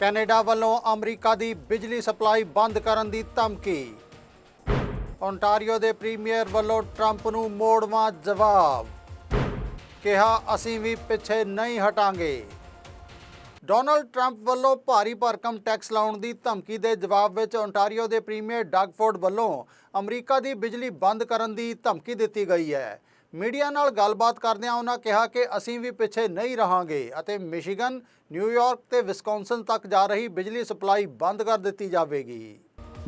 Canada ਵੱਲੋਂ America ਦੀ ਬਿਜਲੀ supply ਬੰਦ ਕਰਨ ਦੀ ਧਮਕੀ। ਓਨਟਾਰੀਓ ਦੇ ਪ੍ਰੀਮੀਅਰ ਵੱਲੋਂ ਟਰੰਪ ਨੂੰ ਮੋੜਵਾਂ ਜਵਾਬ। ਕਿਹਾ, ਅਸੀਂ ਵੀ ਪਿੱਛੇ ਨਹੀਂ ਹਟਾਂਗੇ। ਡੋਨਲਡ ਟਰੰਪ ਵੱਲੋਂ ਭਾਰੀ ਭਰਕਮ ਟੈਕਸ ਲਾਉਣ ਦੀ ਧਮਕੀ ਦੇ ਜਵਾਬ ਵਿੱਚ ਓਨਟਾਰੀਓ ਦੇ ਪ੍ਰੀਮੀਅਰ ਡਾਗਫੋਰਡ ਵੱਲੋਂ ਅਮਰੀਕਾ ਦੀ ਬਿਜਲੀ ਬੰਦ ਕਰਨ ਦੀ ਧਮਕੀ ਦਿੱਤੀ ਗਈ ਹੈ। ਮੀਡੀਆ ਨਾਲ ਗੱਲਬਾਤ ਕਰਦਿਆਂ ਉਹਨਾਂ ਕਿਹਾ ਕਿ ਅਸੀਂ ਵੀ ਪਿੱਛੇ ਨਹੀਂ ਰਹਾਂਗੇ ਅਤੇ ਮਿਸ਼ੀਗਨ ਨਿਊਯਾਰਕ ਤੇ ਵਿਸਕੌਨਸਨ ਤੱਕ ਜਾ ਰਹੀ ਬਿਜਲੀ ਸਪਲਾਈ ਬੰਦ ਕਰ ਦਿੱਤੀ ਜਾਵੇਗੀ।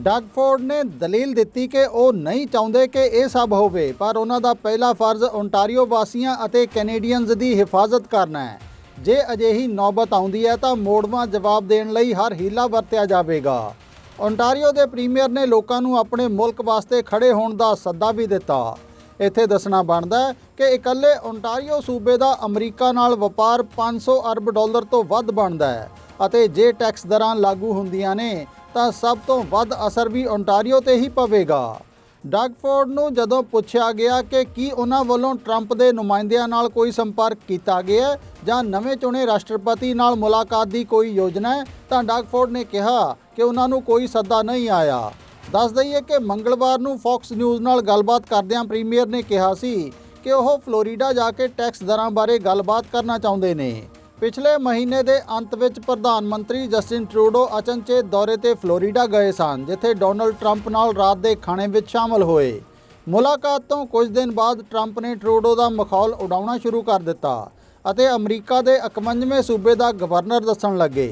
ਡਗਫੋਰਡ ਨੇ ਦਲੀਲ ਦਿੱਤੀ ਕਿ ਉਹ ਨਹੀਂ ਚਾਹੁੰਦੇ ਕਿ ਇਹ ਸਭ ਹੋਵੇ, ਪਰ ਉਹਨਾਂ ਦਾ ਪਹਿਲਾ ਫਰਜ਼ ਓਨਟਾਰੀਓ ਵਾਸੀਆਂ ਅਤੇ ਕੈਨੇਡੀਅਨਜ਼ ਦੀ ਹਿਫਾਜ਼ਤ ਕਰਨਾ ਹੈ। ਜੇ ਅਜਿਹੀ ਨੌਬਤ ਆਉਂਦੀ ਹੈ ਤਾਂ ਮੋੜਵਾਂ ਜਵਾਬ ਦੇਣ ਲਈ ਹਰ ਹੀਲਾ ਵਰਤਿਆ ਜਾਵੇਗਾ। ਓਨਟਾਰੀਓ ਦੇ ਪ੍ਰੀਮੀਅਰ ਨੇ ਲੋਕਾਂ ਨੂੰ ਆਪਣੇ ਮੁਲਕ ਵਾਸਤੇ ਖੜੇ ਹੋਣ ਦਾ ਸੱਦਾ ਵੀ ਦਿੱਤਾ। ਇੱਥੇ ਦੱਸਣਾ ਬਣਦਾ ਹੈ ਕਿ ਇਕੱਲੇ ਓਨਟਾਰੀਓ ਸੂਬੇ ਦਾ ਅਮਰੀਕਾ ਨਾਲ ਵਪਾਰ 500 ਅਰਬ ਡਾਲਰ ਤੋਂ ਵੱਧ ਬਣਦਾ ਹੈ ਅਤੇ ਜੇ ਟੈਕਸ ਦਰਾਂ ਲਾਗੂ ਹੁੰਦੀਆਂ ਨੇ, ਤਾਂ ਸਭ ਤੋਂ ਵੱਧ ਅਸਰ ਵੀ ਓਨਟਾਰੀਓ ਤੇ ਹੀ ਪਵੇਗਾ। ਡਾਗਫੋਰਡ ਨੂੰ ਜਦੋਂ ਪੁੱਛਿਆ ਗਿਆ ਕਿ ਕੀ ਉਹਨਾਂ ਵੱਲੋਂ ਟਰੰਪ ਦੇ ਨੁਮਾਇੰਦਿਆਂ ਨਾਲ ਕੋਈ ਸੰਪਰਕ ਕੀਤਾ ਗਿਆ ਜਾਂ ਨਵੇਂ ਚੁਣੇ ਰਾਸ਼ਟਰਪਤੀ ਨਾਲ ਮੁਲਾਕਾਤ ਦੀ ਕੋਈ ਯੋਜਨਾ ਹੈ, ਤਾਂ ਡਗਫੋਰਡ ਨੇ ਕਿਹਾ ਕਿ ਉਹਨਾਂ ਨੂੰ ਕੋਈ ਸੱਦਾ ਨਹੀਂ ਆਇਆ। ਦੱਸ ਦਈਏ ਕਿ ਮੰਗਲਵਾਰ ਨੂੰ ਫੌਕਸ ਨਿਊਜ਼ ਨਾਲ ਗੱਲਬਾਤ ਕਰਦਿਆਂ ਪ੍ਰੀਮੀਅਰ ਨੇ ਕਿਹਾ ਸੀ ਕਿ ਉਹ ਫਲੋਰੀਡਾ ਜਾ ਕੇ ਟੈਕਸ ਦਰਾਂ ਬਾਰੇ ਗੱਲਬਾਤ ਕਰਨਾ ਚਾਹੁੰਦੇ ਨੇ। ਪਿਛਲੇ ਮਹੀਨੇ ਦੇ ਅੰਤ ਵਿੱਚ ਪ੍ਰਧਾਨ ਮੰਤਰੀ ਜਸਟਿਨ ਟਰੂਡੋ ਅਚਨਚੇਤ ਦੌਰੇ ਤੇ ਫਲੋਰੀਡਾ ਗਏ ਸਨ, ਜਿੱਥੇ ਡੋਨਲਡ ਟਰੰਪ ਨਾਲ ਰਾਤ ਦੇ ਖਾਣੇ ਵਿੱਚ ਸ਼ਾਮਲ ਹੋਏ। ਮੁਲਾਕਾਤ ਤੋਂ ਕੁਝ ਦਿਨ ਬਾਅਦ ਟਰੰਪ ਨੇ ਟਰੂਡੋ ਦਾ ਮਖੌਲ ਉਡਾਉਣਾ ਸ਼ੁਰੂ ਕਰ ਦਿੱਤਾ ਅਤੇ ਅਮਰੀਕਾ ਦੇ 51ਵੇਂ ਸੂਬੇ ਦਾ ਗਵਰਨਰ ਦੱਸਣ ਲੱਗੇ।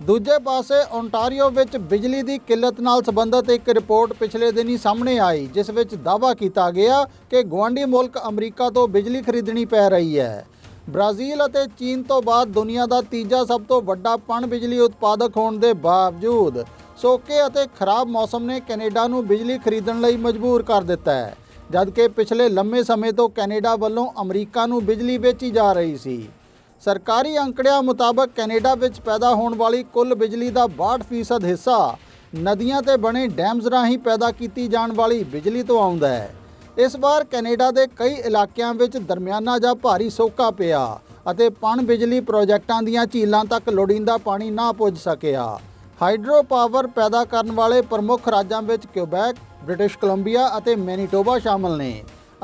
ਦੂਜੇ ਪਾਸੇ ਓਨਟਾਰੀਓ ਵਿੱਚ ਬਿਜਲੀ ਦੀ ਕਿੱਲਤ ਨਾਲ ਸੰਬੰਧਿਤ ਇੱਕ ਰਿਪੋਰਟ ਪਿਛਲੇ ਦਿਨੀ ਸਾਹਮਣੇ ਆਈ, ਜਿਸ ਵਿੱਚ ਦਾਅਵਾ ਕੀਤਾ ਗਿਆ ਕਿ ਗੁਆਂਢੀ ਮੁਲਕ ਅਮਰੀਕਾ ਤੋਂ ਬਿਜਲੀ ਖਰੀਦਣੀ ਪੈ ਰਹੀ ਹੈ। ਬ੍ਰਾਜ਼ੀਲ ਅਤੇ ਚੀਨ ਤੋਂ ਬਾਅਦ ਦੁਨੀਆ ਦਾ ਤੀਜਾ ਸਭ ਤੋਂ ਵੱਡਾ ਪਣ ਬਿਜਲੀ ਉਤਪਾਦਕ ਹੋਣ ਦੇ ਬਾਵਜੂਦ, ਸੋਕੇ ਅਤੇ ਖਰਾਬ ਮੌਸਮ ਨੇ ਕੈਨੇਡਾ ਨੂੰ ਬਿਜਲੀ ਖਰੀਦਣ ਲਈ ਮਜਬੂਰ ਕਰ ਦਿੱਤਾ ਹੈ, ਜਦਕਿ ਪਿਛਲੇ ਲੰਮੇ ਸਮੇਂ ਤੋਂ ਕੈਨੇਡਾ ਵੱਲੋਂ ਅਮਰੀਕਾ ਨੂੰ ਬਿਜਲੀ ਵੇਚੀ ਜਾ ਰਹੀ ਸੀ। ਸਰਕਾਰੀ ਅੰਕੜਿਆਂ ਮੁਤਾਬਕ ਕੈਨੇਡਾ ਵਿੱਚ ਪੈਦਾ ਹੋਣ ਵਾਲੀ ਕੁੱਲ ਬਿਜਲੀ ਦਾ 62% ਹਿੱਸਾ ਨਦੀਆਂ ਤੇ ਬਣੇ ਡੈਮਸ ਰਾਹੀਂ ਪੈਦਾ ਕੀਤੀ ਜਾਣ ਵਾਲੀ ਬਿਜਲੀ ਤੋਂ ਆਉਂਦਾ ਹੈ। ਇਸ ਵਾਰ ਕੈਨੇਡਾ ਦੇ ਕਈ ਇਲਾਕਿਆਂ ਵਿੱਚ ਦਰਮਿਆਨਾ ਜਾਂ ਭਾਰੀ ਸੋਕਾ ਪਿਆ ਅਤੇ ਪਣ ਬਿਜਲੀ ਪ੍ਰੋਜੈਕਟਾਂ ਦੀਆਂ ਝੀਲਾਂ ਤੱਕ ਲੋੜੀਂਦਾ ਪਾਣੀ ਨਾ ਪੁੱਜ ਸਕਿਆ। ਹਾਈਡਰੋ ਪਾਵਰ ਪੈਦਾ ਕਰਨ ਵਾਲੇ ਪ੍ਰਮੁੱਖ ਰਾਜਾਂ ਵਿੱਚ ਕਿਊਬੈਕ, ਬ੍ਰਿਟਿਸ਼ ਕੋਲੰਬੀਆ ਅਤੇ ਮੈਨੀਟੋਬਾ ਸ਼ਾਮਲ ਨੇ।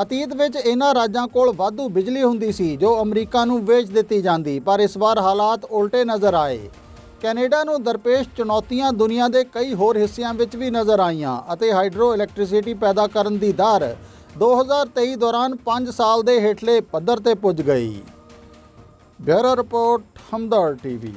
ਅਤੀਤ ਵਿੱਚ ਇਹਨਾਂ ਰਾਜਾਂ ਕੋਲ ਵਾਧੂ ਬਿਜਲੀ ਹੁੰਦੀ ਸੀ, ਜੋ ਅਮਰੀਕਾ ਨੂੰ ਵੇਚ ਦਿੱਤੀ ਜਾਂਦੀ, ਪਰ ਇਸ ਵਾਰ ਹਾਲਾਤ ਉਲਟੇ ਨਜ਼ਰ ਆਏ। ਕੈਨੇਡਾ ਨੂੰ ਦਰਪੇਸ਼ ਚੁਣੌਤੀਆਂ ਦੁਨੀਆ ਦੇ ਕਈ ਹੋਰ ਹਿੱਸਿਆਂ ਵਿੱਚ ਵੀ ਨਜ਼ਰ ਆਈਆਂ ਅਤੇ ਹਾਈਡਰੋ ਇਲੈਕਟ੍ਰਿਸਿਟੀ ਪੈਦਾ ਕਰਨ ਦੀ ਦਰ 2023 ਦੌਰਾਨ 5 ਸਾਲ ਦੇ ਹੇਠਲੇ ਪੱਧਰ ਤੇ ਪੁੱਜ ਗਈ। Bureau report Hamdard TV.